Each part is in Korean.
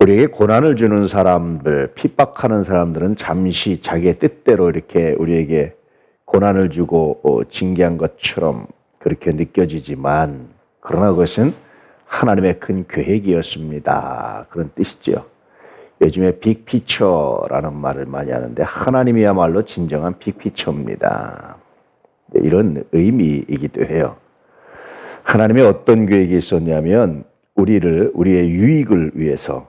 우리에게 고난을 주는 사람들, 핍박하는 사람들은 잠시 자기의 뜻대로 이렇게 우리에게 고난을 주고 어, 징계한 것처럼 그렇게 느껴지지만 그러나 그것은 하나님의 큰 계획이었습니다. 그런 뜻이죠. 요즘에 빅피처라는 말을 많이 하는데 하나님이야말로 진정한 빅피처입니다. 네, 이런 의미이기도 해요. 하나님의 어떤 계획이 있었냐면 우리를 우리의 유익을 위해서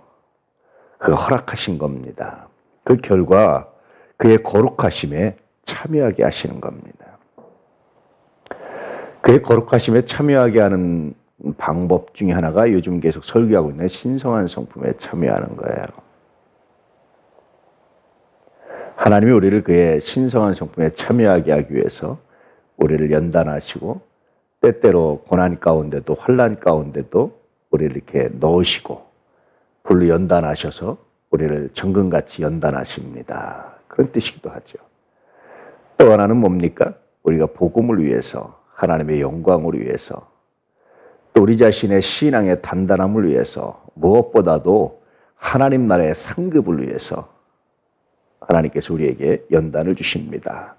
그 허락하신 겁니다. 그 결과 그의 거룩하심에 참여하게 하시는 겁니다. 그의 거룩하심에 참여하게 하는 방법 중에 하나가 요즘 계속 설교하고 있는 신성한 성품에 참여하는 거예요. 하나님이 우리를 그의 신성한 성품에 참여하게 하기 위해서 우리를 연단하시고 때때로 고난 가운데도 환란 가운데도 우리를 이렇게 넣으시고 불로 연단하셔서 우리를 정금같이 연단하십니다. 그런 뜻이기도 하죠. 또 하나는 뭡니까? 우리가 복음을 위해서 하나님의 영광을 위해서 또 우리 자신의 신앙의 단단함을 위해서 무엇보다도 하나님 나라의 상급을 위해서 하나님께서 우리에게 연단을 주십니다.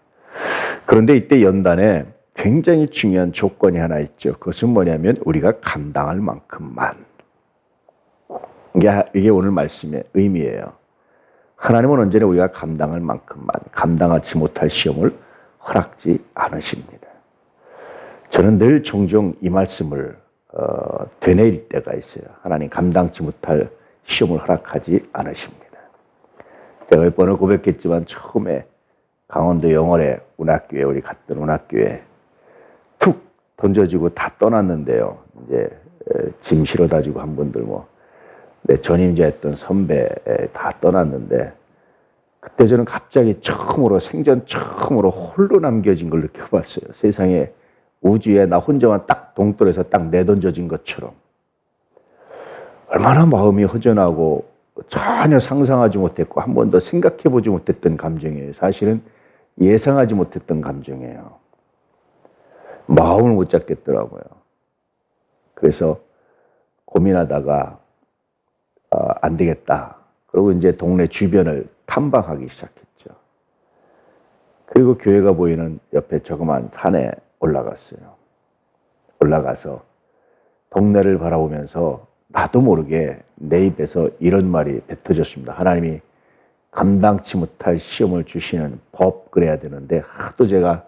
그런데 이때 연단에 굉장히 중요한 조건이 하나 있죠. 그것은 뭐냐면 우리가 감당할 만큼만. 이게, 이게 오늘 말씀의 의미예요. 하나님은 언제나 우리가 감당할 만큼만, 감당하지 못할 시험을 허락지 않으십니다. 저는 늘 종종 이 말씀을 어, 되뇌일 때가 있어요. 하나님 감당치 못할 시험을 허락하지 않으십니다. 제가 몇 번을 고백했지만 처음에 강원도 영월에 운학교에 우리 갔던 운학교에 툭 던져지고 다 떠났는데요. 이제 짐 실어다 주고 한 분들 뭐, 내 전임자였던 선배 다 떠났는데, 그때 저는 갑자기 처음으로, 생전 처음으로 홀로 남겨진 걸 느껴봤어요. 세상에 우주에 나 혼자만 딱 동떨에서 딱 내던져진 것처럼. 얼마나 마음이 허전하고 전혀 상상하지 못했고 한 번도 생각해 보지 못했던 감정이에요. 사실은 예상하지 못했던 감정이에요. 마음을 못 잡겠더라고요. 그래서 고민하다가 어, 안 되겠다. 그리고 이제 동네 주변을 탐방하기 시작했죠. 그리고 교회가 보이는 옆에 조그만 산에 올라갔어요. 올라가서 동네를 바라보면서 나도 모르게 내 입에서 이런 말이 뱉어졌습니다. 하나님이 감당치 못할 시험을 주시는 법 그래야 되는데 하도 제가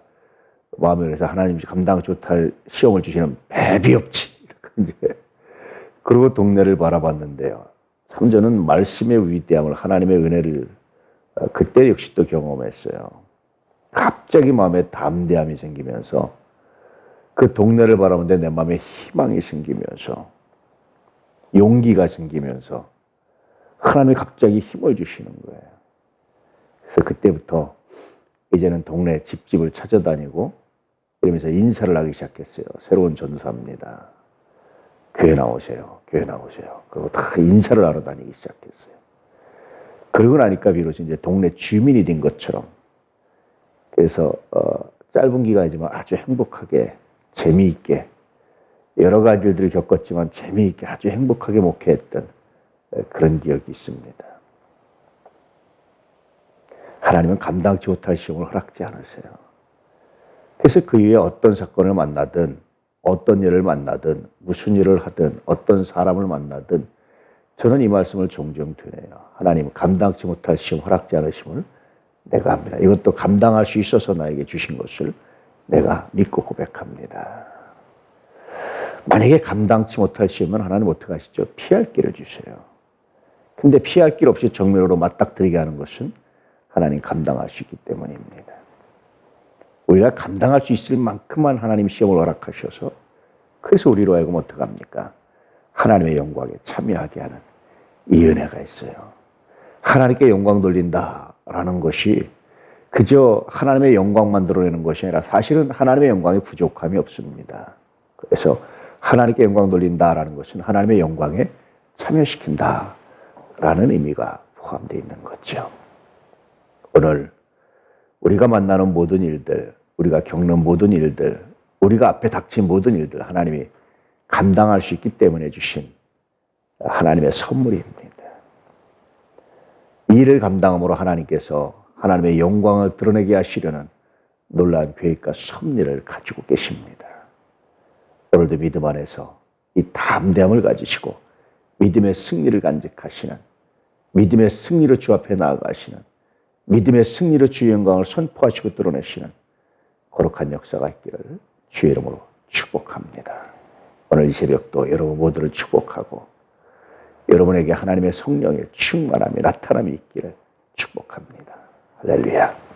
마음에 그래서 하나님 감당치 못할 시험을 주시는 뱀이 없지. 그리고 동네를 바라봤는데요. 참 저는 말씀의 위대함을 하나님의 은혜를 어, 그때 역시 또 경험했어요. 갑자기 마음에 담대함이 생기면서 그 동네를 바라보는데 내 마음에 희망이 생기면서 용기가 생기면서 하나님이 갑자기 힘을 주시는 거예요. 그래서 그때부터 이제는 동네 집집을 찾아다니고 그러면서 인사를 하기 시작했어요. 새로운 전사입니다. 교회 나오세요. 교회 나오세요. 그리고 다 인사를 하러 다니기 시작했어요. 그러고 나니까 비로소 이제 동네 주민이 된 것처럼 그래서 어, 짧은 기간이지만 아주 행복하게 재미있게 여러 가지 일들을 겪었지만 재미있게 아주 행복하게 목회했던 그런 기억이 있습니다. 하나님은 감당치 못할 시험을 허락지 않으세요. 그래서 그 이후에 어떤 사건을 만나든 어떤 일을 만나든 무슨 일을 하든 어떤 사람을 만나든 저는 이 말씀을 종종 드려요. 하나님 감당치 못할 시험 허락지 않으심을 내가 합니다. 이것도 감당할 수 있어서 나에게 주신 것을 내가 믿고 고백합니다. 만약에 감당치 못할 시험은 하나님 어떻게 하시죠? 피할 길을 주세요. 근데 피할 길 없이 정면으로 맞닥뜨리게 하는 것은 하나님 감당할 수 있기 때문입니다. 우리가 감당할 수 있을 만큼만 하나님 시험을 허락하셔서 그래서 우리로 하여금 어떡합니까? 하나님의 영광에 참여하게 하는 이 은혜가 있어요. 하나님께 영광 돌린다라는 것이 그저 하나님의 영광만 드러내는 것이 아니라 사실은 하나님의 영광에 부족함이 없습니다. 그래서 하나님께 영광 돌린다라는 것은 하나님의 영광에 참여시킨다라는 의미가 포함되어 있는 거죠. 오늘 우리가 만나는 모든 일들, 우리가 겪는 모든 일들, 우리가 앞에 닥친 모든 일들 하나님이 감당할 수 있기 때문에 주신 하나님의 선물입니다. 이 일을 감당함으로 하나님께서 하나님의 영광을 드러내게 하시려는 놀라운 계획과 섭리를 가지고 계십니다. 오늘도 믿음 안에서 이 담대함을 가지시고 믿음의 승리를 간직하시는 믿음의 승리로 주 앞에 나아가시는 믿음의 승리로 주의 영광을 선포하시고 드러내시는 거룩한 역사가 있기를 주의 이름으로 축복합니다. 오늘 이 새벽도 여러분 모두를 축복하고 여러분에게 하나님의 성령의 충만함이 나타남이 있기를 축복합니다. 할렐루야.